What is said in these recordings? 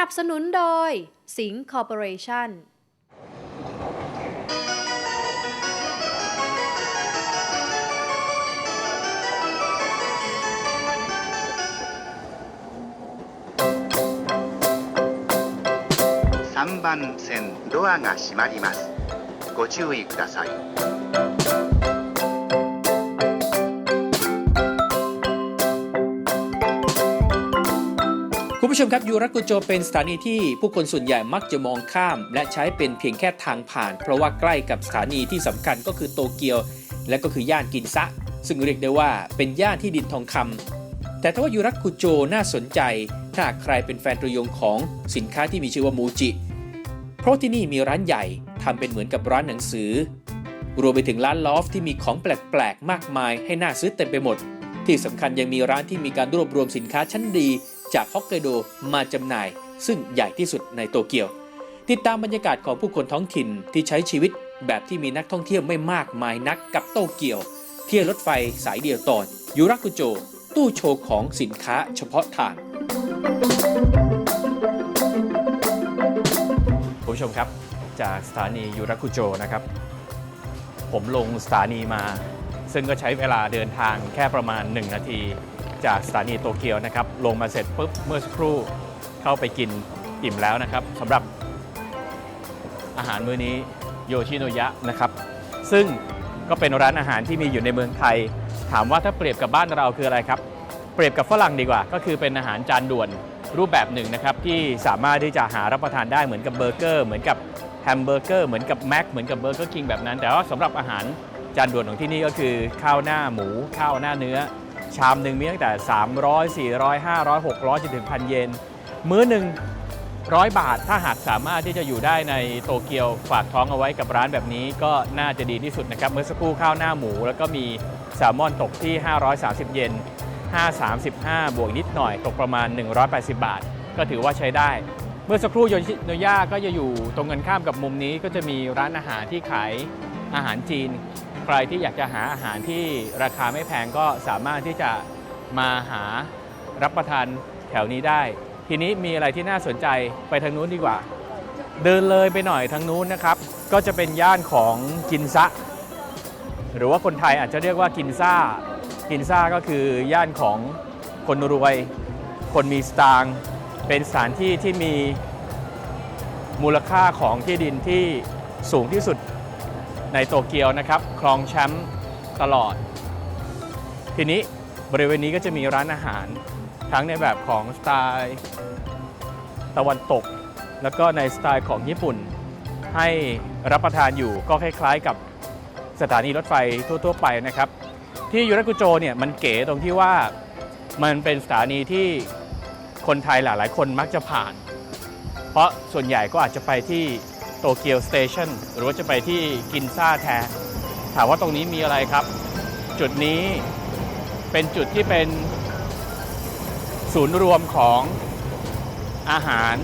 สนับสนุนโดย สิงห์คอร์ปอเรชั่น 3番線ドアが閉まりますご注意ください คุณผู้ชมครับยูรักุโจเป็นสถานีที่ผู้คนส่วนใหญ่มักจะมองข้าม และใช้เป็นเพียงแค่ทางผ่าน เพราะว่าใกล้กับสถานีที่สำคัญก็คือโตเกียว และก็คือย่านกินซะ ซึ่งเรียกได้ว่าเป็นย่านที่ดินทองคำแต่ถ้าว่ายูรักุโจน่าสนใจ ถ้าใครเป็นแฟนตัวยงของสินค้าที่มีชื่อว่ามูจิ เพราะที่นี่มีร้านใหญ่ทำเป็นเหมือนกับร้านหนังสือ รวมไปถึงร้านลอฟที่มีของแปลกๆมากมาย ให้น่าซื้อเต็มไปหมด ที่สำคัญยังมีร้านที่มีการรวบรวมสินค้าชั้นดี จากฮอกไกโดมาจำหน่าย ซึ่งใหญ่ที่สุดในโตเกียว ติดตามบรรยากาศของผู้คนท้องถิ่นที่ใช้ชีวิตแบบที่มีนักท่องเที่ยวไม่มากมายนักกับโตเกียว เที่ยวรถไฟสายเดียวตอนยูรักุโจ ตู้โชว์ของสินค้าเฉพาะทางผู้ชมครับ จากสถานียูราคุโจนะครับ ผมลงสถานีมา ซึ่งก็ใช้เวลาเดินทางแค่ประมาณ 1 นาที จากสถานีโตเกียวนะครับลงมาเสร็จปุ๊บเมื่อสักครู่เข้าไปกินอิ่มแล้วนะครับสำหรับอาหารมื้อนี้โยชิโนยะนะครับ ซึ่งก็เป็นร้านอาหารที่มีอยู่ในเมืองไทย ถามว่าถ้าเปรียบกับบ้านเราคืออะไรครับ เปรียบกับฝรั่งดีกว่า ก็คือเป็นอาหารจานด่วนรูปแบบหนึ่งนะครับ ที่สามารถที่จะหารับประทานได้เหมือนกับเบอร์เกอร์ เหมือนกับแฮมเบอร์เกอร์เหมือนกับแม็กเหมือนกับเบอร์เกอร์คิงแบบนั้น แต่ว่าสำหรับอาหารจานด่วนของที่นี่ก็คือข้าวหน้าหมู ข้าวหน้าเนื้อ ชามหนึ่งมีตั้งแต่ 300 400 500 600จนถึงพันเยน มื้อหนึ่งร้อยบาทถ้าหากสามารถที่จะอยู่ได้ในโตเกียวฝากท้องเอาไว้กับร้านแบบนี้ก็น่าจะดีที่สุดนะครับเมื่อสักครู่ข้าวหน้าหมู แล้วก็มีแซลมอนตกที่ 530 เยน 535 บวกนิดหน่อยตกประมาณ 180 บาท ก็ถือว่าใช้ได้ เมื่อสักครู่โยชิโนย่าก็จะอยู่ตรงกันข้ามกับมุมนี้ก็จะมีร้านอาหารที่ขายอาหารจีน ใครที่อยากจะหาอาหารที่ราคาไม่แพงก็สามารถที่จะมาหารับประทานแถวนี้ได้ ทีนี้มีอะไรที่น่าสนใจไปทางนู้นดีกว่า เดินเลยไปหน่อยทางนู้นนะครับ ก็จะเป็นย่านของกินซะ หรือว่าคนไทยอาจจะเรียกว่ากินซ่า กินซ่าก็คือย่านของคนรวย คนมีสตางค์เป็นสถานที่ที่มีมูลค่าของที่ดินที่สูงที่สุด ในโตเกียวนะครับ ครองแชมป์ตลอด ทีนี้บริเวณนี้ก็จะมีร้านอาหาร ทั้งในแบบของสไตล์ตะวันตก แล้วก็ในสไตล์ของญี่ปุ่น ให้รับประทานอยู่ก็คล้ายๆกับสถานีรถไฟทั่วๆไปนะครับ ที่ยูรากุโจเนี่ยมันเก๋ตรงที่ว่ามันเป็นสถานีที่คนไทยหลายๆ คนมักจะผ่าน เพราะส่วนใหญ่ก็อาจจะไปที่ โตเกียวสเตชันหรือว่าจะไปที่กินซ่าแทนถามว่าตรงนี้มีอะไรครับ จุดนี้เป็นจุดที่เป็นศูนย์รวมของอาหาร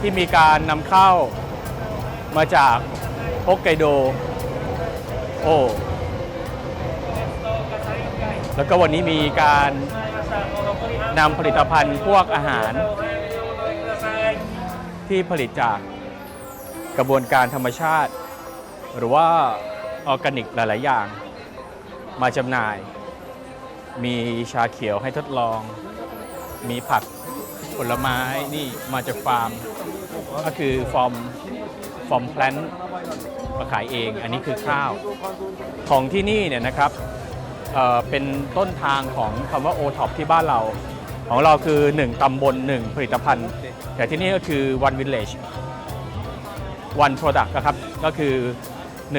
ที่มีการนำเข้ามาจากฮอกไกโดโอ้แล้วก็วันนี้มีการนำผลิตภัณฑ์พวกอาหารที่ผลิตจาก กระบวนการธรรมชาติ หรือว่าออร์แกนิกหลาย ๆ อย่าง มาจำหน่าย มีชาเขียวให้ทดลอง มีผักผลไม้นี่มาจากฟาร์ม ก็คือฟอร์มฟอร์มแพลนมาขายเอง อันนี้คือข้าว ของที่นี่เนี่ยนะครับเเป็นต้นทางของคำว่า o t o p ที่บ้านเรา ของเราคือ 1ตำบล 1 ผลิตภัณฑ์ แต่ที่นี่ก็คือ one village one product นะครับ ก็คือ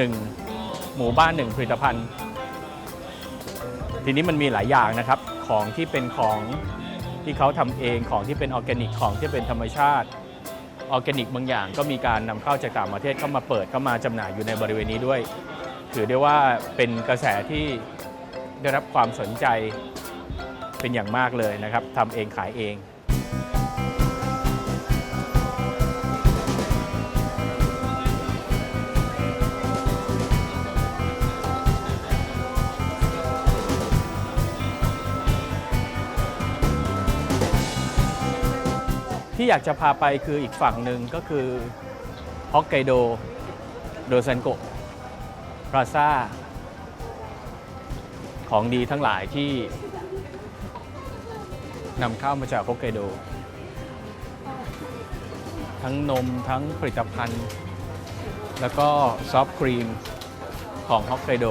1 หมู่บ้าน 1 ผลิตภัณฑ์ ทีนี้มันมีหลายอย่างนะครับ ของที่เป็นของที่เขาทำเอง ของที่เป็นออร์แกนิก ของที่เป็นธรรมชาติ ออร์แกนิกบางอย่าง ก็มีการนำเข้าจากต่างประเทศเข้ามาเปิดเข้ามาจำหน่ายอยู่ในบริเวณนี้ด้วย ถือได้ว่าเป็นกระแสที่ได้รับความสนใจเป็นอย่างมากเลยนะครับทำเองขายเอง ที่อยากจะพาไปคืออีกฝั่งหนึ่งก็คือฮอกไกโดโดซันโกะพลาซาของดีทั้งหลายที่นำเข้ามาจากฮอกไกโด ทั้งนมทั้งผลิตภัณฑ์ แล้วก็ซอฟต์ครีมของฮอกไกโด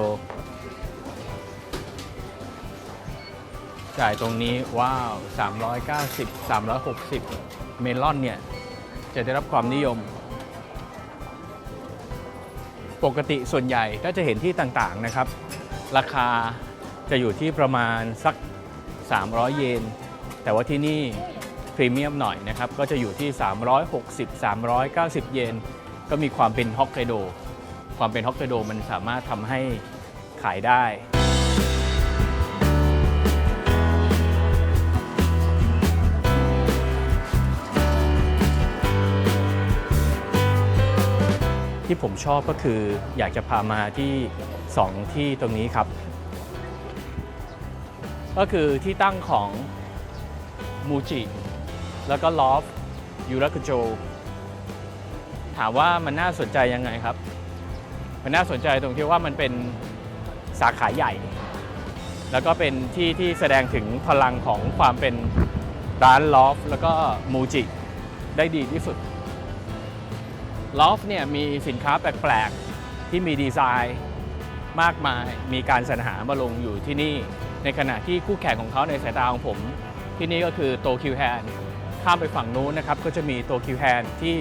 จ่ายตรงนี้ว้าว 390 360 เมลอนเนี่ย จะได้รับความนิยม ปกติส่วนใหญ่ก็จะเห็นที่ต่างๆนะครับ ราคาจะอยู่ที่ประมาณสัก 300 เยน แต่ว่าที่นี่พรีเมียมหน่อยนะครับ ก็จะอยู่ที่ 360 390 เยน ก็มีความเป็นฮอกไกโด ความเป็นฮอกไกโดมันสามารถทำให้ขายได้ ที่ผมชอบก็คืออยากจะพามาที่ 2 ที่ตรงนี้ครับ ก็คือที่ตั้งของมูจิแล้วก็ลอฟยูรักุโจ ถามว่ามันน่าสนใจยังไงครับ มันน่าสนใจตรงที่ว่ามันเป็นสาขาใหญ่ แล้วก็เป็นที่ที่แสดงถึงพลังของความเป็นร้านลอฟแล้วก็มูจิได้ดีที่สุด ลอฟเนี่ยมีสินค้าแปลกๆ ที่มีดีไซน์มากมาย มีการสรรหามาลงอยู่ที่นี่ ในขณะที่คู่แข่งของเขาในสายตาของผม ที่นี่ก็คือโตคิวแฮนข้ามไปฝั่งนู้นนะครับ ก็จะมีโตคิวแฮนที่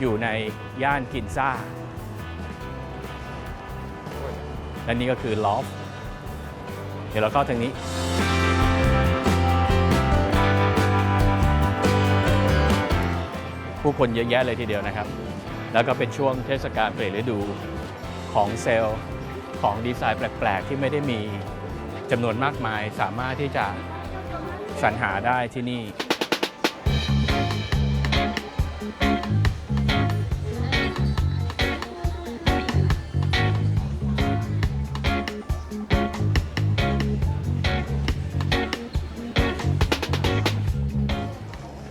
อยู่ในย่านกินซ่า และนี่ก็คือลอฟเดี๋ยวเราเข้าทางนี้ผู้คนเยอะแยะเลยทีเดียวนะครับ แล้วก็เป็นช่วงเทศกาลเปลี่ยนฤดูของเซลล์ของดีไซน์แปลกๆ ที่ไม่ได้มีจำนวนมากมายสามารถที่จะสรรหาได้ที่นี่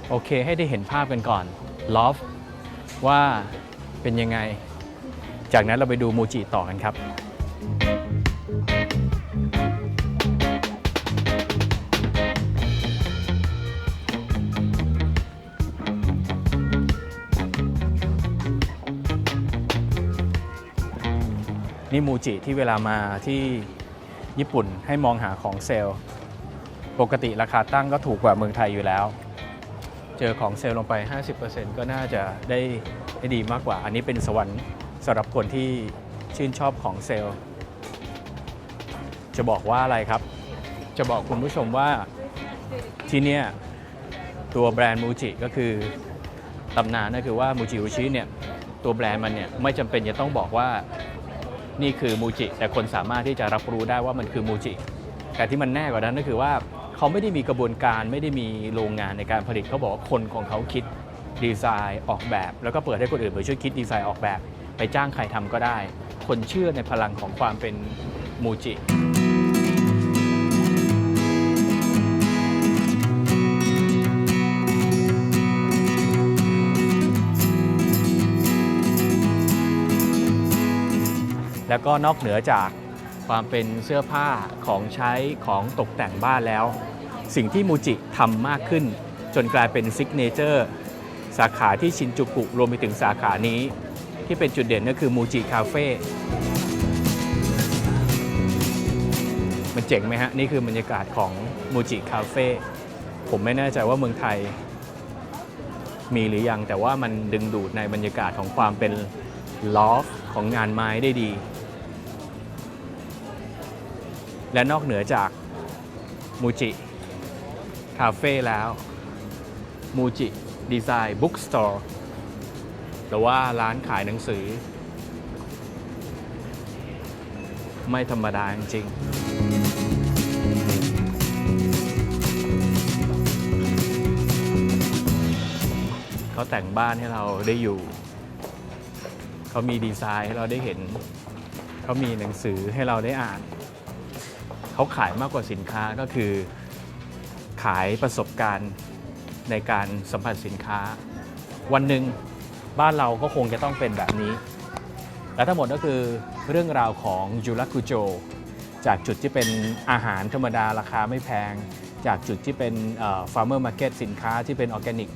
โอเคให้ได้เห็นภาพกันก่อนลอฟว่า เป็นยังไง จากนั้นเราไปดูมูจิต่อกันครับนี่มูจิที่เวลามาที่ญี่ปุ่นให้มองหาของเซลล์ ปกติราคาตั้งก็ถูกกว่าเมืองไทยอยู่แล้ว เจอของเซลล์ลงไป 50%ก็น่าจะได้ได้ดีมากกว่า อันนี้เป็นสวรรค์สำหรับคนที่ชื่นชอบของเซลล์ จะบอกว่าอะไรครับ จะบอกคุณผู้ชมว่าที่เนี่ยตัวแบรนด์มูจิก็คือตำนานก็คือว่ามูจิอุชิเนี่ยตัวแบรนด์มันเนี่ยไม่จำเป็นจะต้องบอกว่านี่คือมูจิ แต่คนสามารถที่จะรับรู้ได้ว่ามันคือมูจิ แต่ที่มันแน่กว่านั้นก็คือว่า เขาไม่ได้มีกระบวนการไม่ได้มีโรงงานในการผลิตเขาบอกว่าคนของเขาคิดดีไซน์ออกแบบ แล้วก็เปิดให้คนอื่นไปช่วยคิดดีไซน์ออกแบบ ไปจ้างใครทำก็ได้ คนเชื่อในพลังของความเป็นมูจิแล้วก็นอกเหนือจาก ความเป็นเสื้อผ้าของใช้ของตกแต่งบ้านแล้ว สิ่งที่มูจิทำมากขึ้น จนกลายเป็นซิกเนเจอร์สาขาที่ชินจูกุรวมไปถึงสาขานี้ ที่เป็นจุดเด่นก็คือมูจิคาเฟ่มันเจ๋งไหมฮะ นี่คือบรรยากาศของมูจิคาเฟ่ผมไม่แน่ใจว่าเมืองไทย มีหรือยังแต่ว่ามันดึงดูดในบรรยากาศของความเป็นลอฟของงานไม้ได้ดี และนอกเหนือจากมูจิคาเฟ่แล้วมูจิดีไซน์บุ๊กสโตร์หรือว่าร้านขายหนังสือ ไม่ธรรมดาจริงเขาแต่งบ้านให้เราได้อยู่ เขามีดีไซน์ให้เราได้เห็น เขามีหนังสือให้เราได้อ่าน เขาขายมากกว่าสินค้าก็คือ ขายประสบการณ์ในการสัมผัสสินค้า วันหนึ่งบ้านเราก็คงจะต้องเป็นแบบนี้ และทั้งหมดก็คือเรื่องราวของยูรักุโจ จากจุดที่เป็นอาหารธรรมดาราคาไม่แพง จากจุดที่เป็นฟาร์มเมอร์มาร์เก็ตสินค้าที่เป็นออร์แกนิก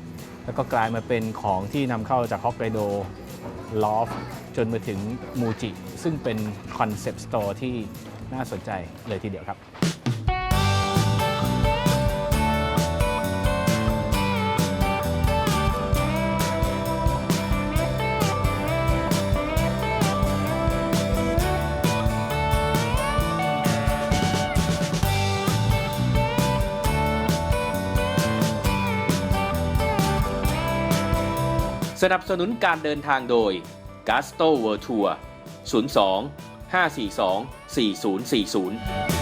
แล้วก็กลายมาเป็นของที่นำเข้าจากฮอกไกโดลอฟจนมาถึงมูจิ ซึ่งเป็นคอนเซปต์สโตร์ที่ น่าสนใจเลยทีเดียวครับสนับสนุนการเดินทางโดย g a s t o World Tour 02 542 4040